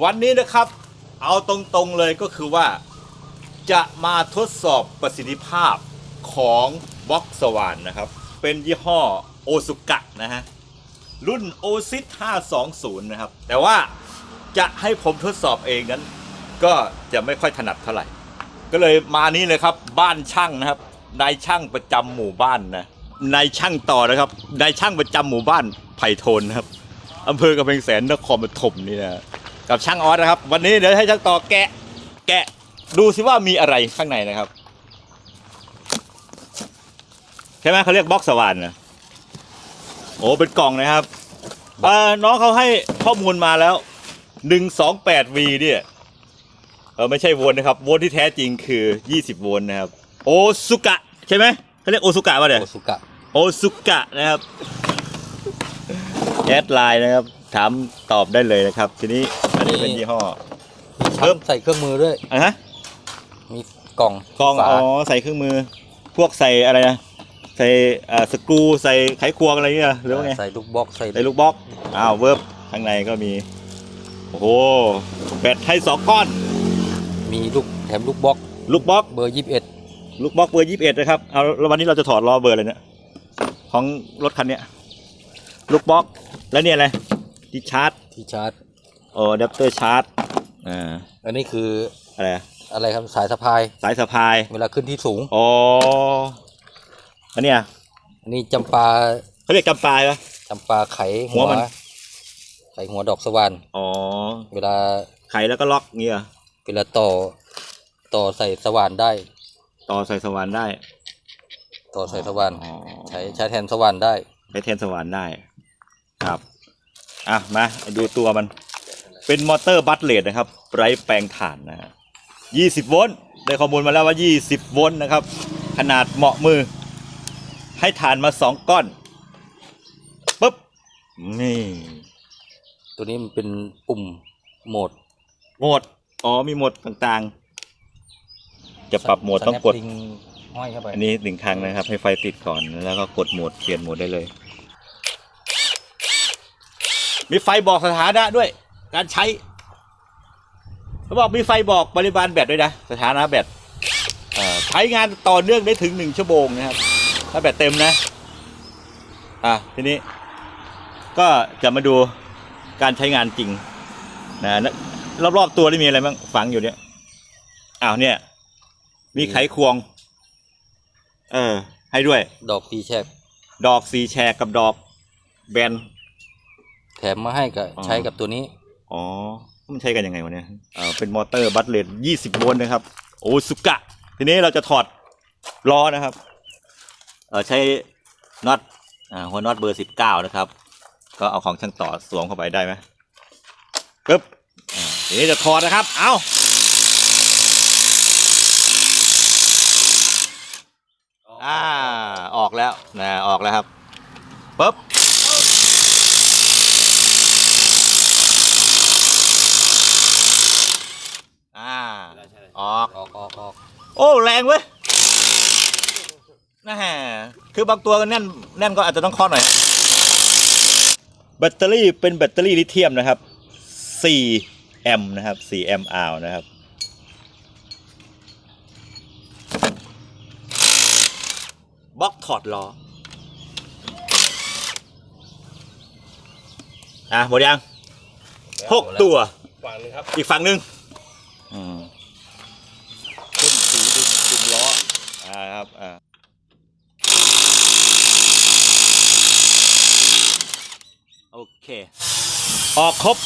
วันนี้นะครับเอาตรงๆเลยก็คือว่า จะมาทดสอบประสิทธิภาพของบ็อกสวานนะครับ เป็นยี่ห้อโอซุกะนะฮะ รุ่นโอซิต520 นะครับ แต่ว่าจะให้ผมทดสอบเองนั้น ก็จะไม่ค่อยถนัดเท่าไหร่ ก็เลยมานี้เลยครับบ้านช่างนะครับนายช่างประจำหมู่บ้านนะนายช่างต่อนะครับนายช่างประจำหมู่บ้านไผ่โทนนะครับอำเภอกำแพงแสนนครปฐมนี่นะ กับช่างออสนะครับ วันนี้เดี๋ยวให้ช่างต่อแกะ แกะดูสิว่ามีอะไรข้างในนะครับ ใช่ไหมเขาเรียกบ็อกสวานนะโอ้เป็นกล่องนะครับเอ่อน้องเขาให้ข้อมูลมาแล้วหนึ่งสองแปดวีเนี่ยเออไม่ใช่โวลต์นะครับ โวลต์ที่แท้จริงคือยี่สิบโวลต์นะครับ โอซุกะใช่ไหมเขาเรียกโอซุกะป่ะเนี่ย โอซุกะโอซุกะนะครับแอดไลน์นะครับ ถามตอบได้เลยนะครับ ทีนี้ อันนี้เป็นยี่ห้อมีเพิ่ชั้มนใส่เครื่องมือด้วยอะฮะมีกล่องกล้องฝาอ๋อใส่เครื่องมือ พวกใส่อะไรนะใส่อ่าสกรูใส่ไขควงอะไรเงี้ยหรือว่าไงใส่ลูกบล็อกใส่ใส่ลูกบล็อกอ้าวเวิร์บข้างในก็มี โอ้โหแบตให้สองก้อน มีลูกแถมลูกบล็อกลูกบล็อกเบอร์ยี่สิบเอ็ดลูกบล็อกเบอร์ยี่สิบเอ็ดนะครับเอาแล้ววันนี้เราจะถอดล้อเบอร์อะไรเนี่ยของรถคันเนี้ยลูกบล็อกแล้วเนี่ยอะไรที่ชาร์จที่ชาร์จ โอ้อะแดปเตอร์ชาร์จอ่าอันนี้คืออะไรอะอะไรครับสายสะพาย สายสะพายเวลาขึ้นที่สูง อ๋ออันเนี้ยอันนี้จำปาเขาเรียกจำปาปะ จำปาไขหัวมัน ไขหัวดอกสว่านอ๋อเวลาไขแล้วก็ล็อกเงี้ยเวลาต่อ ต่อใส่สว่านได้ ต่อใส่สว่านได้ต่อใส่สว่านอ๋อใช้ใช้แทนสว่านได้ ใช้แทนสว่านได้ ครับ อะมาดูตัวมัน เป็นมอเตอร์บัตเลดนะครับไร้แปลงถ่านนะฮะ20โวลต์ได้ข้อมูลมาแล้วว่า 20 โวลต์นะครับ ขนาดเหมาะมือ ให้ถ่านมา 2 ก้อนปุ๊บ นี่ ตัวนี้มันเป็นปุ่มโหมด โหมด อ๋อมีโหมดต่างๆ จะปรับโหมดต้องกดสแนปลิงห้อยเข้าไป อันนี้หนึ่งครั้งนะครับ ให้ไฟติดก่อนแล้วก็กดโหมดเปลี่ยนโหมดได้เลย มีไฟบอกสถานะด้วย การใช้เขาบอกมีไฟบอกปริมาณแบตด้วยนะสถานะแบตเอ่อใช้งานต่อเนื่องได้ถึงหนึ่งชั่วโมงนะครับ ถ้าแบตเต็มนะ อะทีนี้ ก็จะมาดูการใช้งานจริงนะนะรอบๆตัวนี่มีอะไรบ้างฝังอยู่เนี่ยอ้าวเนี่ย มีไขควง เออ ให้ด้วย ดอกตีแฉกดอกสีแฉกกับดอกแบนแถมมาให้กับอ๋อใช้กับตัวนี้ อ๋อ มันใช้กันยังไงวะเนี่ยเออเป็นมอเตอร์บัตเลต20โวลต์นะครับ โอซุกะ ทีนี้เราจะถอดล้อนะครับเออใช้น็อตอ่าหัวน็อตเบอร์19นะครับ ก็เอาของช่างต่อสวมเข้าไปได้ไหมปึ๊บอ่าทีนี้จะถอดนะครับ เอาอ่า ออกแล้วนะออกแล้วครับปึ๊บ อ่า ออก ออกออกออก โอ้แรงเว้ยนะฮะคือบางตัวก็แน่นแน่นก็อาจจะต้องเคอหน่อย แบตเตอรี่เป็นแบตเตอรี่ลิเธียมนะครับ 4 แอมป์นะครับ 4 แอมป์อาวนะครับ บล็อกถอดล้อ อะ หมดยัง หกตัว ฝั่งหนึงครับ อีกฝั่งหนึ่งอืมพ่นสีดึงดึงล้อ อ่าครับอ่าโอเค ออกครบ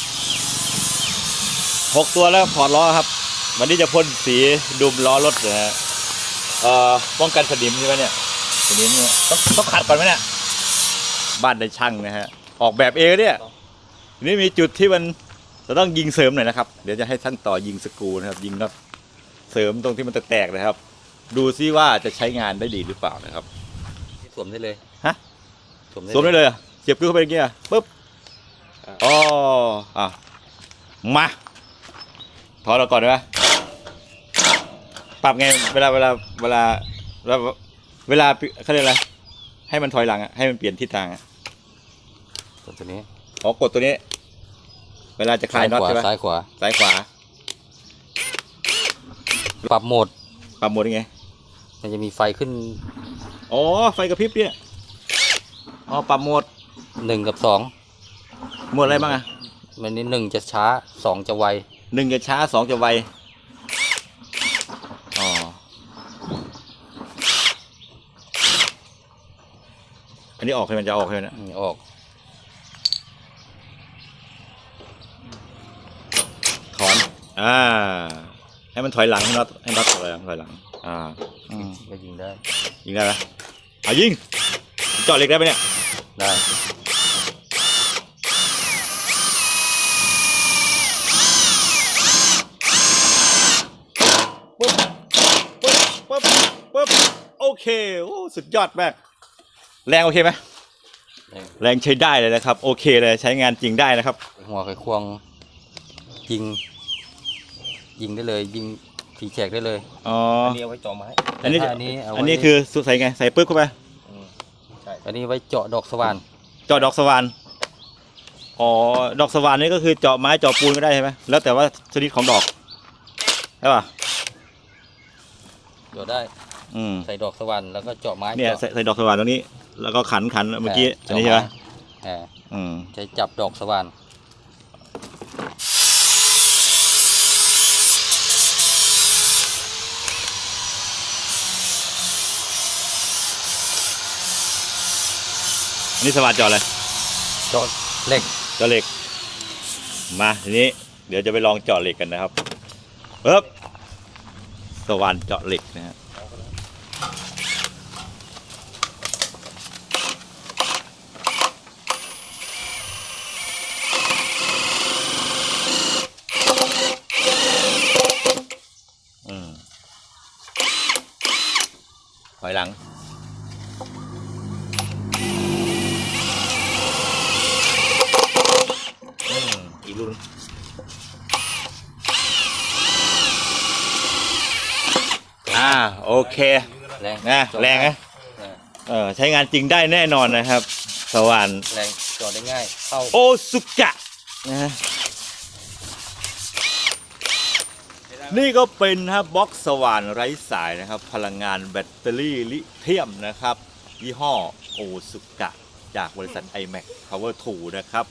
หกตัวแล้วถอดล้อครับ วันนี้จะพ่นสีดุมล้อรถนะฮะเอ่อป้องกันสนิมใช่ไหมเนี่ยสนิมเนี่ยต้องต้องขัดก่อนไหมเนี่ยบ้านในช่างนะฮะออกแบบเองเนี่ยทีนี้มีจุดที่มันจะต้องยิงเสริมหน่อยนะครับ เดี๋ยวจะให้ช่างต่อยิงสกรูนะครับ ยิงน็อตเสริมตรงที่มันแตกๆนะครับ ดูซิว่าจะใช้งานได้ดีหรือเปล่านะครับ สวมได้เลยฮะ สวมได้สวมได้เลยเหรอเสียบกึ๊กเข้าไปอย่างเงี้ยปุ๊บอ๋ออะมาถอดเราก่อนได้ไหมปรับไงเวลาเวลาเวลาเวลาเวลาเขาเรียกอะไรให้มันถอยหลังอะให้มันเปลี่ยนทิศทางอะตัวนี้อ๋อกดตัวนี้ เวลาจะคลายน็อตขวาใช่ไหมซ้ายขวาซ้ายขวา ปรับโหมด ปรับโหมดยังไง มันจะมีไฟขึ้น อ๋อ ไฟกระพริบเนี่ย อ๋อ ปรับโหมดหนึ่งกับสองโหมดอะไรบ้างอะมันนี้หนึ่งจะช้าสองจะไวหนึ่งจะช้าสองจะไว อ๋อ อันนี้ออกใช่ไหมจะออกใช่ไหมเนะอืมออก ถอน อ่า ให้มันถอยหลังให้น็อตให้น็อตถอยหลังถอยหลัง อ่าอืมก็ยิงได้ยิงได้ไหมอะยิงเจาะเหล็กได้ไหมเนี่ยได้ปึ๊บปึ๊บปึ๊บปึ๊บโอเคโอ้สุดยอดมากแรงโอเคไหมแรงใช้ได้เลยนะครับ โอเคเลยใช้งานจริงได้นะครับ หัวไขควงยิง ยิงได้เลยยิง ผีแฉกได้เลยอ๋ออันนี้เอาไว้เจาะไม้อันนี้แต่ถ้าอันนี้เอาไว้อันนี้คือใส่ไงใส่ปึ๊บเข้าไปมใช่อันนี้ไว้เจาะดอกสว่านเจาะดอกสว่านอ๋อดอกสว่านนี่ก็คือเจาะไม้เจาะปูนก็ได้ใช่ไหมแล้วแต่ว่าชนิดของดอกใช่ป่ะเจาะได้อืมใส่ดอกสว่านแล้วก็เจาะไม้เนี่ยจาะใส่ใส่ดอกสว่านตรงนี้ แล้วก็ขันขันเมื่อกี้อันนี้ใช่ไหมอ่าอืม ใช้จับดอกสว่าน อันนี้สว่านเจาะอะไรเจาะเหล็กเจาะเหล็ก มาทีนี้ เดี๋ยวจะไปลองเจาะเหล็กกันนะครับปึ๊บสว่านเจาะเหล็กนะฮะอืมถอยหลัง อืมอีกรุ่นงอ่า โอ เคแรงนะเจาะแรงนะได้เออใช้งานจริงได้แน่นอนนะครับ สว่าน แรงเจาะได้ง่าย เข้าโอซุกะนะฮะนี่ก็เป็นนะครับบล็อกสว่านไร้สายนะครับ พลังงานแบตเตอรี่ลิเธียมนะครับ ยี่ห้อโอซุกะ จากบริษัท iMac Power 2 นะครับ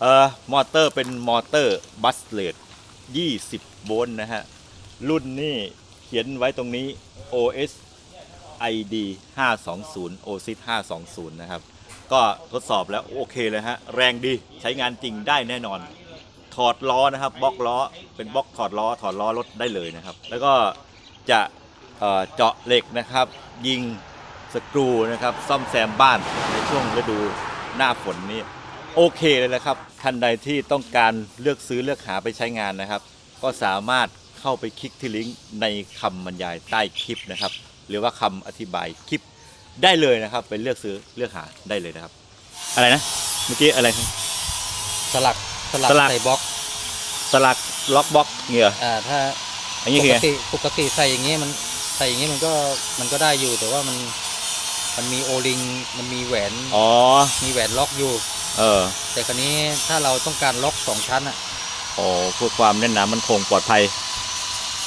เอ่อมอเตอร์เป็นมอเตอร์บัสเลด20 โวลต์นะฮะ รุ่นนี้เขียนไว้ตรงนี้ OS ID 520 OSIS 520 นะครับ ก็ทดสอบแล้วโอเคเลยฮะ แรงดีใช้งานจริงได้แน่นอน ถอดล้อนะครับบล็อกล้อ เป็นบล็อกถอดล้อ ถอดล้อรถได้เลยนะครับ แล้วก็จะเอ่อเจาะเหล็กนะครับ ยิงสกรูนะครับ ซ่อมแซมบ้านในช่วงฤดูหน้าฝนนี้โอเคเลยนะครับ ท่านใดที่ต้องการเลือกซื้อเลือกหาไปใช้งานนะครับ ก็สามารถ เข้าไปคลิกที่ลิงก์ในคำบรรยายใต้คลิปนะครับ หรือว่าคำอธิบายคลิปได้เลยนะครับไปเลือกซื้อเลือกหาได้เลยนะครับ อะไรนะเมื่อกี้อะไรครับ สลักสลักสลัก ใส่บล็อกสลักล็อกบล็อกเงี้ยเหรออ่าถ้าอันนี้ปคือกไงติปกติใส่อย่างงี้มันใส่อย่างงี้มันก็มันก็ได้อยู่แต่ว่ามันมันมีโอลิงมันมีแหวนอ๋อมีแหวนล็อกอยู่ เออแต่คราวนี้ถ้าเราต้องการล็อกสองชั้นอะ โอ้เพื่อความแน่นหนามันคงปลอดภัย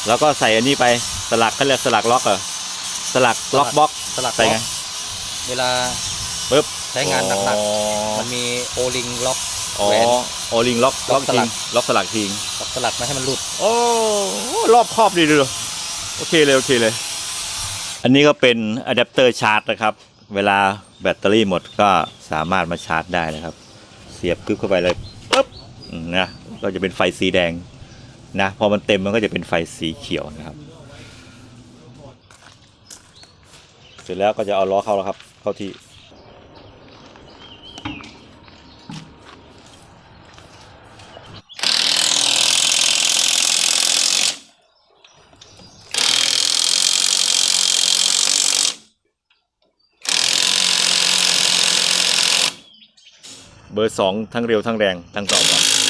แล้วก็ใส่อันนี้ไปสลักเขาเรียกสลักล็อกเหรอสลักล็อกบล็อกสลักใส่ล็ไงอกเวลาปึ๊บใช้งานหนักอ๋อๆมันมีโอลิงล็อกอ๋อแหวนโอลิงล็อกล็ล็ออกกทิ้งสลักล็อกสลักทิ้งล็อกสลักไม่ให้มันหลุด โอ้รอบครอบดีเลยโอเคเลยโอเคเลย อันนี้ก็เป็นอะแดปเตอร์ชาร์จนะครับ เวลาแบตเตอรี่หมดก็สามารถมาชาร์จได้นะครับ เสียบปึ๊บเข้าไปเลยปึ๊บอืมนะก็จะเป็นไฟสีแดง นะพอมันเต็มมันก็จะเป็นไฟสีเขียวนะครับ เสร็จแล้วก็จะเอาล้อเข้าแล้วครับ เข้าที่ เบอร์สองทั้งเร็วทั้งแรงทั้งสองก่อน